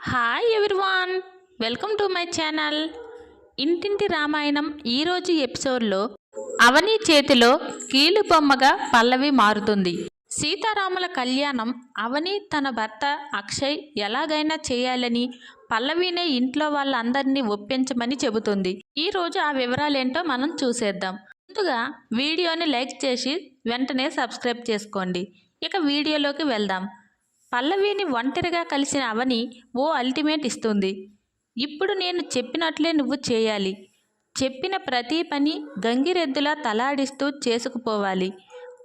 Hi everyone welcome to my channel Intinti Ramayanam ఈరోజు ఎపిసోడ్లో అవని చేతిలో కీలు బొమ్మగా పల్లవి మారుతుంది. సీతారాముల కళ్యాణం అవని తన భర్త అక్షయ్ ఎలాగైనా చేయాలని పల్లవినే ఇంట్లో వాళ్ళందరినీ ఒప్పించమని చెబుతుంది. ఈరోజు ఆ వివరాలేంటో మనం చూసేద్దాం. ముందుగా వీడియోని లైక్ చేసి వెంటనే సబ్స్క్రైబ్ చేసుకోండి. ఇక వీడియోలోకి వెళ్దాం. పల్లవిని ఒంటరిగా కలిసిన అవని ఓ అల్టిమేట్ ఇస్తుంది. ఇప్పుడు నేను చెప్పినట్లే నువ్వు చేయాలి. చెప్పిన ప్రతి పని గంగిరెద్దులా తలాడిస్తూ చేసుకుపోవాలి.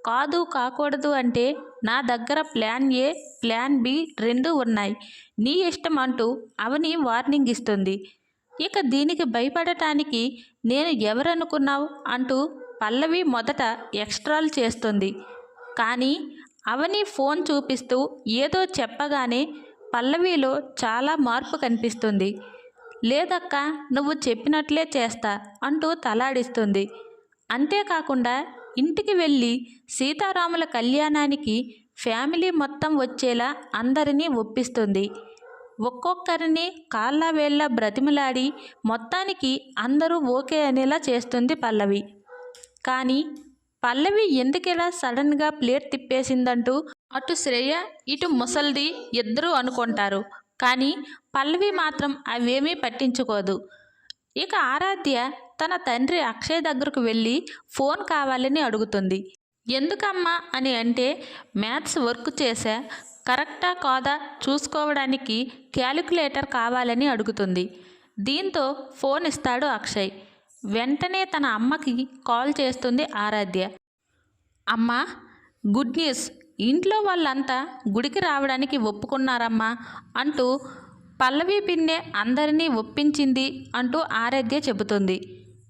కాదు కాకూడదు అంటే నా దగ్గర ప్లాన్ ఏ ప్లాన్ బి రెండు ఉన్నాయి. నీ ఇష్టం అంటూ అవని వార్నింగ్ ఇస్తుంది. ఇక దీనికి భయపడటానికి నేను ఎవరనుకున్నావు అంటూ పల్లవి మొదట ఎక్స్ట్రాలు చేస్తుంది. కానీ అవని ఫోన్ చూపిస్తూ ఏదో చెప్పగానే పల్లవిలో చాలా మార్పు కనిపిస్తుంది. లేదక్క నువ్వు చెప్పినట్లే చేస్తా అంటూ తలాడిస్తుంది. అంతేకాకుండా ఇంటికి వెళ్ళి సీతారాముల కళ్యాణానికి ఫ్యామిలీ మొత్తం వచ్చేలా అందరినీ ఒప్పిస్తుంది. ఒక్కొక్కరిని కాళ్ళ వేళ్ళ బ్రతిమలాడి మొత్తానికి అందరూ ఓకే అనేలా చేస్తుంది పల్లవి. కానీ పల్లవి ఎందుకిలా సడన్గా ప్లేట్ తిప్పేసిందంటూ అటు శ్రేయ ఇటు ముసల్ది ఇద్దరూ అనుకుంటారు. కానీ పల్లవి మాత్రం అవేమీ పట్టించుకోదు. ఇక ఆరాధ్య తన తండ్రి అక్షయ్ దగ్గరకు వెళ్ళి ఫోన్ కావాలని అడుగుతుంది. ఎందుకమ్మా అని అంటే మ్యాథ్స్ వర్క్ చేసా కరెక్టా కాదా చూసుకోవడానికి క్యాలిక్యులేటర్ కావాలని అడుగుతుంది. దీంతో ఫోన్ ఇస్తాడు అక్షయ్. వెంటనే తన అమ్మకి కాల్ చేస్తుంది ఆరాధ్య. అమ్మ గుడ్ న్యూస్. ఇంట్లో వాళ్ళంతా గుడికి రావడానికి ఒప్పుకున్నారమ్మా అంటూ పల్లవి పిన్నే అందరినీ ఒప్పించింది అంటూ ఆరాధ్య చెబుతుంది.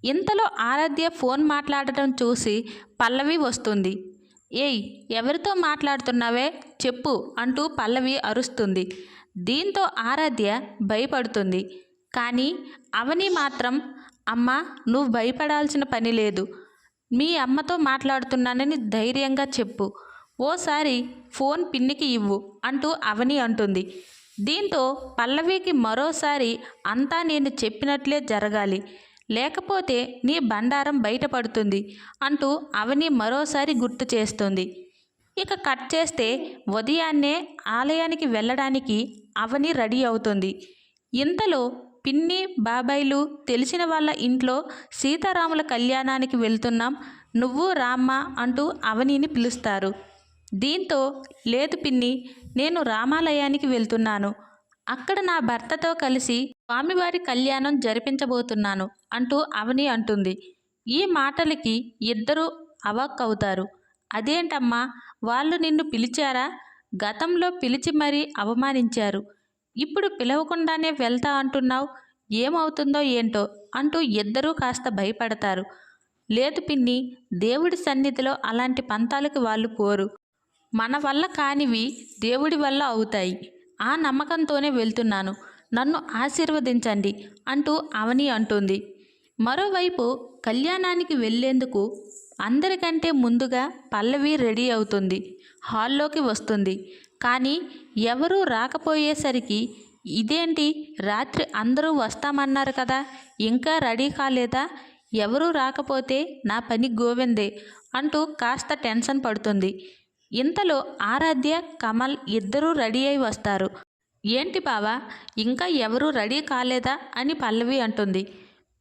ఇంతలో ఆరాధ్య ఫోన్ మాట్లాడటం చూసి పల్లవి వస్తుంది. ఏయ్ ఎవరితో మాట్లాడుతున్నావే? చెప్పు అంటూ పల్లవి అరుస్తుంది. దీంతో ఆరాధ్య భయపడుతుంది. కానీ అవని మాత్రం అమ్మా నువ్వు భయపడాల్సిన పని లేదు. మీ అమ్మతో మాట్లాడుతున్నానని ధైర్యంగా చెప్పు. ఓసారి ఫోన్ పిన్నికి ఇవ్వు అంటూ అవని అంటుంది. దీంతో పల్లవికి మరోసారి అంతా నేను చెప్పినట్లే జరగాలి. లేకపోతే నీ బండారం బయటపడుతుంది అంటూ అవని మరోసారి గుర్తు చేస్తుంది. ఇక కట్ చేస్తే ఉదయాన్నే ఆలయానికి వెళ్ళడానికి అవని రెడీ అవుతుంది. ఇంతలో పిన్ని బాబాయిలు తెలిసిన వాళ్ళ ఇంట్లో సీతారాముల కళ్యాణానికి వెళ్తున్నాం. నువ్వు రామ్మ అంటూ అవనిని పిలుస్తారు. దీంతో లేదు పిన్ని నేను రామాలయానికి వెళ్తున్నాను. అక్కడ నా భర్తతో కలిసి స్వామివారి కళ్యాణం జరిపించబోతున్నాను అంటూ అవని అంటుంది. ఈ మాటలకి ఇద్దరూ అవాక్కవుతారు అదేంటమ్మా వాళ్ళు నిన్ను పిలిచారా? గతంలో పిలిచి మరీ అవమానించారు. ఇప్పుడు పిలవకుండానే వెళ్తా అంటున్నావు? ఏమవుతుందో ఏంటో? అంటూ ఇద్దరూ కాస్త భయపడతారు. లేదు పిన్ని దేవుడి సన్నిధిలో అలాంటి పంతాలకు వాళ్ళు పోరు. మన వల్ల కానివి దేవుడి వల్ల అవుతాయి. ఆ నమ్మకంతోనే వెళ్తున్నాను. నన్ను ఆశీర్వదించండి అంటూ అవని అంటుంది. మరోవైపు కళ్యాణానికి వెళ్ళేందుకు అందరికంటే ముందుగా పల్లవి రెడీ అవుతుంది. హాల్లోకి వస్తుంది. కానీ ఎవరూ రాకపోయేసరికి ఇదేంటి? రాత్రి అందరూ వస్తామన్నారు కదా? ఇంకా రెడీ కాలేదా? ఎవరూ రాకపోతే నా పని గోవిందే అంటూ కాస్త టెన్షన్ పడుతుంది. ఇంతలో ఆరాధ్య కమల్ ఇద్దరూ రెడీ అయి వస్తారు. ఏంటి బావా? ఇంకా ఎవరూ రెడీ కాలేదా? అని పల్లవి అంటుంది.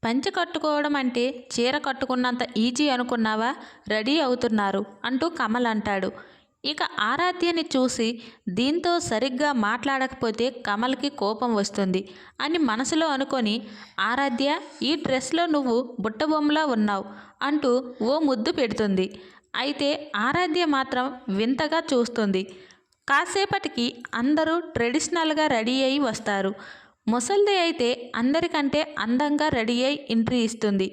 పంచె కట్టుకోవడం అంటే చీర కట్టుకున్నంత ఈజీ అనుకున్నావా? రెడీ అవుతున్నారు అంటూ కమల్ అంటాడు. ఇక ఆరాధ్యని చూసి దీంతో సరిగ్గా మాట్లాడకపోతే కమల్కి కోపం వస్తుంది అని మనసులో అనుకొని ఆరాధ్య ఈ డ్రెస్లో నువ్వు బుట్టబొమ్మలా ఉన్నావు అంటూ ఓ ముద్దు పెడుతుంది. అయితే ఆరాధ్య మాత్రం వింతగా చూస్తుంది. కాసేపటికి అందరూ ట్రెడిషనల్గా రెడీ అయి వస్తారు. ముసలిది అయితే అందరికంటే అందంగా రెడీ అయి ఎంట్రీ ఇస్తుంది.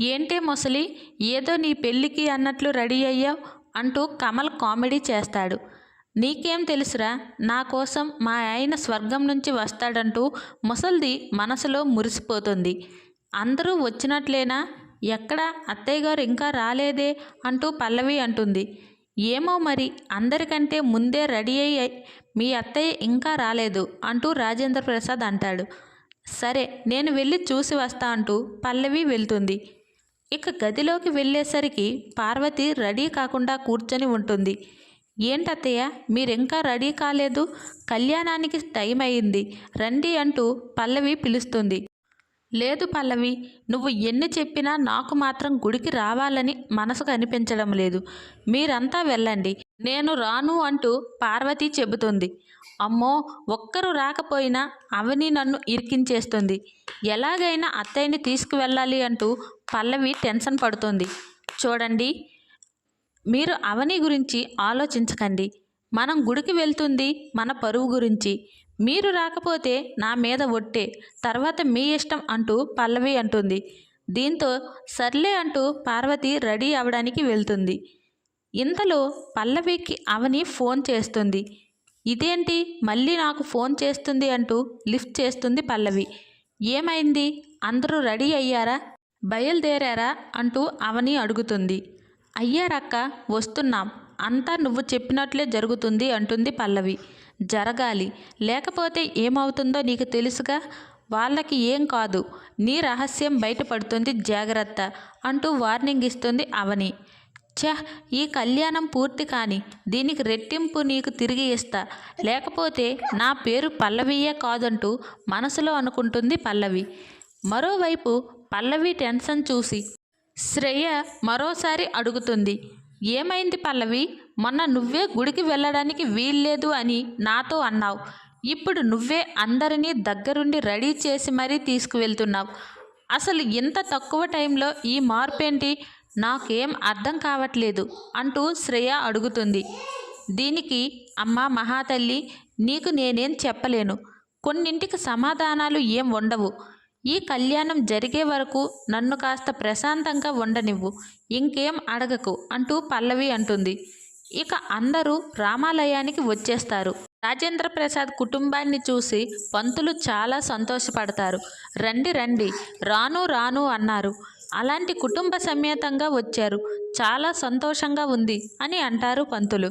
ఏంటే ముసలి ఏదో నీ పెళ్ళికి అన్నట్లు రెడీ అయ్యావు అంటూ కమల్ కామెడీ చేస్తాడు. నీకేం తెలుసురా నా కోసం మా ఆయన స్వర్గం నుంచి వస్తాడంటూ ముసల్ది మనసులో మురిసిపోతుంది. అందరూ వచ్చినట్లేనా? ఎక్కడ? అత్తయ్య గారు ఇంకా రాలేదే? అంటూ పల్లవి అంటుంది. ఏమో మరి అందరికంటే ముందే రెడీ అయ్యి మీ అత్తయ్య ఇంకా రాలేదు అంటూ రాజేంద్ర ప్రసాద్ అంటాడు. సరే నేను వెళ్ళి చూసి వస్తా అంటూ పల్లవి వెళ్తుంది. ఇక గదిలోకి వెళ్ళేసరికి పార్వతి రెడీ కాకుండా కూర్చొని ఉంటుంది. ఏంటత్తయ్య మీరింకా రెడీ కాలేదు? కళ్యాణానికి టైం అయింది. రండి అంటూ పల్లవి పిలుస్తుంది. లేదు పల్లవి నువ్వు ఎన్ని చెప్పినా నాకు మాత్రం గుడికి రావాలని మనసుకు అనిపించడం లేదు. మీరంతా వెళ్ళండి. నేను రాను అంటూ పార్వతి చెబుతుంది. అమ్మో ఒక్కరు రాకపోయినా అవని నన్ను ఇరికించేస్తుంది. ఎలాగైనా అత్తయ్యని తీసుకువెళ్ళాలి అంటూ పల్లవి టెన్షన్ పడుతుంది. చూడండి మీరు అవని గురించి ఆలోచించకండి. మనం గుడికి వెళ్తుంది మన పరువు గురించి. మీరు రాకపోతే నా మీద ఒట్టే. తర్వాత మీ ఇష్టం అంటూ పల్లవి అంటుంది. దీంతో సర్లే అంటూ పార్వతి రెడీ అవడానికి వెళ్తుంది. ఇంతలో పల్లవికి అవని ఫోన్ చేస్తుంది. ఇదేంటి మళ్ళీ నాకు ఫోన్ చేస్తుంది అంటూ లిఫ్ట్ చేస్తుంది పల్లవి. ఏమైంది? అందరూ రెడీ అయ్యారా? బయలుదేరారా? అంటూ అవని అడుగుతుంది. అయ్యారక్క వస్తున్నాం. అంతా నువ్వు చెప్పినట్లే జరుగుతుంది అంటుంది పల్లవి. జరగాలి. లేకపోతే ఏమవుతుందో నీకు తెలుసుగా? వాళ్ళకి ఏం కాదు. నీ రహస్యం బయటపడుతుంది జాగ్రత్త అంటూ వార్నింగ్ ఇస్తుంది అవని. ఛ ఈ కళ్యాణం పూర్తి కాని దీనికి రెట్టింపు నీకు తిరిగి ఇస్తా. లేకపోతే నా పేరు పల్లవియే కాదంటూ మనసులో అనుకుంటుంది పల్లవి. మరోవైపు పల్లవి టెన్షన్ చూసి శ్రేయ మరోసారి అడుగుతుంది. ఏమైంది పల్లవి? మొన్న నువ్వే గుడికి వెళ్ళడానికి వీల్లేదు అని నాతో అన్నావు. ఇప్పుడు నువ్వే అందరినీ దగ్గరుండి రెడీ చేసి మరీ తీసుకువెళ్తున్నావు. అసలు ఇంత తక్కువ టైంలో ఈ మార్పేంటి? నాకేం అర్థం కావట్లేదు అంటూ శ్రేయ అడుగుతుంది. దీనికి అమ్మ మహాతల్లి నీకు నేనేం చెప్పలేను. కొన్నింటికి సమాధానాలు ఏం ఉండవు. ఈ కళ్యాణం జరిగే వరకు నన్ను కాస్త ప్రశాంతంగా ఉండనివ్వు. ఇంకేం అడగకు అంటూ పల్లవి అంటుంది. ఇక అందరూ రామాలయానికి వచ్చేస్తారు. రాజేంద్ర ప్రసాద్ కుటుంబాన్ని చూసి పంతులు చాలా సంతోషపడతారు. రండి రండి. రాను రాను అన్నారు. అలాంటి కుటుంబ సమేతంగా వచ్చారు. చాలా సంతోషంగా ఉంది అని అంటారు పంతులు.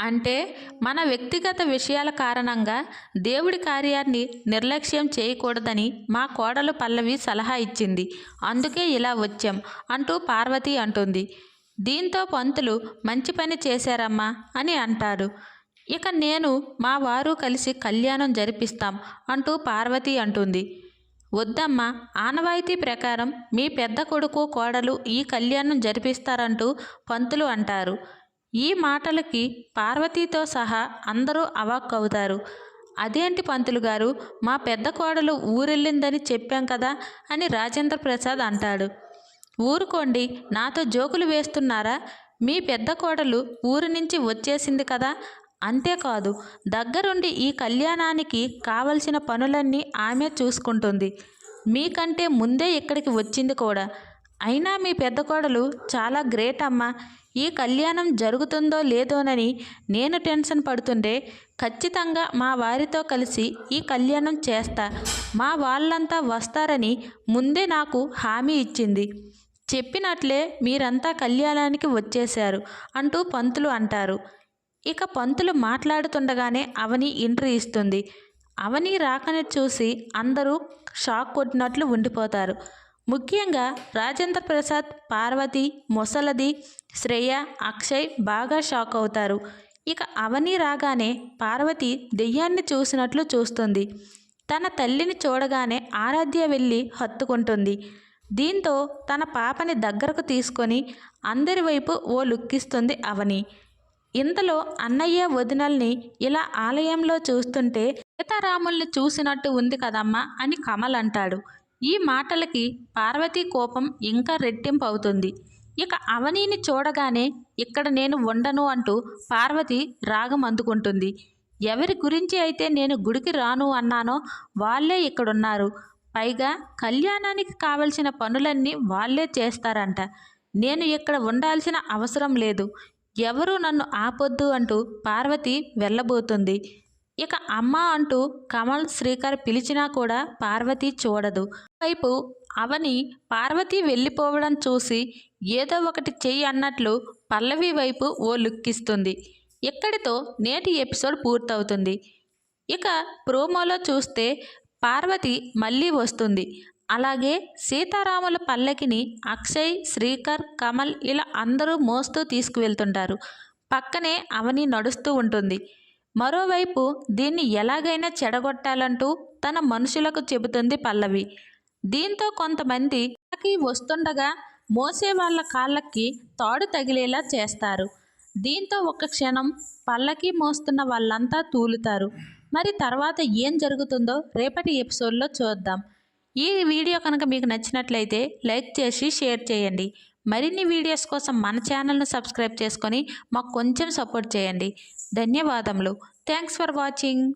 అంటే మన వ్యక్తిగత విషయాల కారణంగా దేవుడి కార్యాన్ని నిర్లక్ష్యం చేయకూడదని మా కోడలు పల్లవి సలహా ఇచ్చింది. అందుకే ఇలా వచ్చాం అంటూ పార్వతి అంటుంది. దీంతో పంతులు మంచి పని చేశారమ్మా అని అంటారు. ఇక నేను మా వారు కలిసి కళ్యాణం జరిపిస్తాం అంటూ పార్వతి అంటుంది. వద్దమ్మా ఆనవాయితీ ప్రకారం మీ పెద్ద కొడుకు కోడలు ఈ కళ్యాణం జరిపిస్తారంటూ పంతులు అంటారు. ఈ మాటలకి పార్వతీతో సహా అందరూ అవాక్కవుతారు. అదేంటి పంతులు గారు మా పెద్ద కోడలు ఊరెళ్ళిందని చెప్పాం కదా అని రాజేంద్ర ప్రసాద్ అంటాడు. ఊరుకోండి నాతో జోకులు వేస్తున్నారా? మీ పెద్ద కోడలు ఊరు నుంచి వచ్చేసింది కదా అంతేకాదు దగ్గరుండి ఈ కళ్యాణానికి కావలసిన పనులన్నీ ఆమె చూసుకుంటుంది. మీకంటే ముందే ఇక్కడికి వచ్చింది కూడా. అయినా మీ పెద్ద కోడలు చాలా గ్రేట్ అమ్మా. ఈ కళ్యాణం జరుగుతుందో లేదోనని నేను టెన్షన్ పడుతుంటే ఖచ్చితంగా మా వారితో కలిసి ఈ కళ్యాణం చేస్తా. మా వాళ్ళంతా వస్తారని ముందే నాకు హామీ ఇచ్చింది. చెప్పినట్లే మీరంతా కళ్యాణానికి వచ్చేశారు అంటూ పంతులు అంటారు. ఇక పంతులు మాట్లాడుతుండగానే అవని ఎంట్రీ ఇస్తుంది అవని రాకని చూసి అందరూ షాక్ కొట్టినట్లు ఉండిపోతారు. ముఖ్యంగా రాజేంద్ర ప్రసాద్ పార్వతి మొసలది శ్రేయ అక్షయ్ బాగా షాక్ అవుతారు. ఇక అవని రాగానే పార్వతి దెయ్యాన్ని చూసినట్లు చూస్తుంది. తన తల్లిని చూడగానే ఆరాధ్య వెళ్ళి హత్తుకుంటుంది. దీంతో తన పాపని దగ్గరకు తీసుకొని అందరి వైపు ఓ లుక్కిస్తుంది అవని. ఇంతలో అన్నయ్య వదినల్ని ఇలా ఆలయంలో చూస్తుంటే సీతారాముల్ని చూసినట్టు ఉంది కదమ్మా అని కమల్ అంటాడు. ఈ మాటలకి పార్వతీ కోపం ఇంకా రెట్టింపు అవుతుంది ఇక అవనీని చూడగానే ఇక్కడ నేను ఉండను అంటూ పార్వతి రాగం అందుకుంటుంది ఎవరి గురించి అయితే నేను గుడికి రాను అన్నానో వాళ్ళే ఇక్కడున్నారు. పైగా కళ్యాణానికి కావలసిన పనులన్నీ వాళ్ళే చేస్తారంట. నేను ఇక్కడ ఉండాల్సిన అవసరం లేదు. ఎవరూ నన్ను ఆపొద్దు అంటూ పార్వతి వెళ్ళబోతుంది. ఇక అమ్మ అంటూ కమల్ శ్రీకర్ పిలిచినా కూడా పార్వతి చూడదు. వైపు అవని పార్వతి వెళ్ళిపోవడం చూసి ఏదో ఒకటి చెయ్యి అన్నట్లు పల్లవి వైపు ఓ లుక్కిస్తుంది. ఇక్కడితో నేటి ఎపిసోడ్ పూర్తవుతుంది. ఇక ప్రోమోలో చూస్తే పార్వతి మళ్ళీ వస్తుంది. అలాగే సీతారాముల పల్లకిని అక్షయ్ శ్రీకర్ కమల్ ఇలా అందరూ మోస్తూ తీసుకువెళ్తుంటారు. పక్కనే అవని నడుస్తూ ఉంటుంది. మరోవైపు దీన్ని ఎలాగైనా చెడగొట్టాలంటూ తన మనుషులకు చెబుతుంది పల్లవి. దీంతో కొంతమంది వస్తుండగా మోసే వాళ్ళ కాళ్ళకి తాడు తగిలేలా చేస్తారు. దీంతో ఒక క్షణం పల్లకి మోస్తున్న వాళ్ళంతా తూలుతారు. మరి తర్వాత ఏం జరుగుతుందో రేపటి ఎపిసోడ్లో చూద్దాం. ఈ వీడియో కనుక మీకు నచ్చినట్లయితే లైక్ చేసి షేర్ చేయండి. మరిన్ని వీడియోస్ కోసం మన ఛానల్ను సబ్స్క్రైబ్ చేసుకొని మాకు కొంచెం సపోర్ట్ చేయండి. ధన్యవాదములు. Thanks for watching.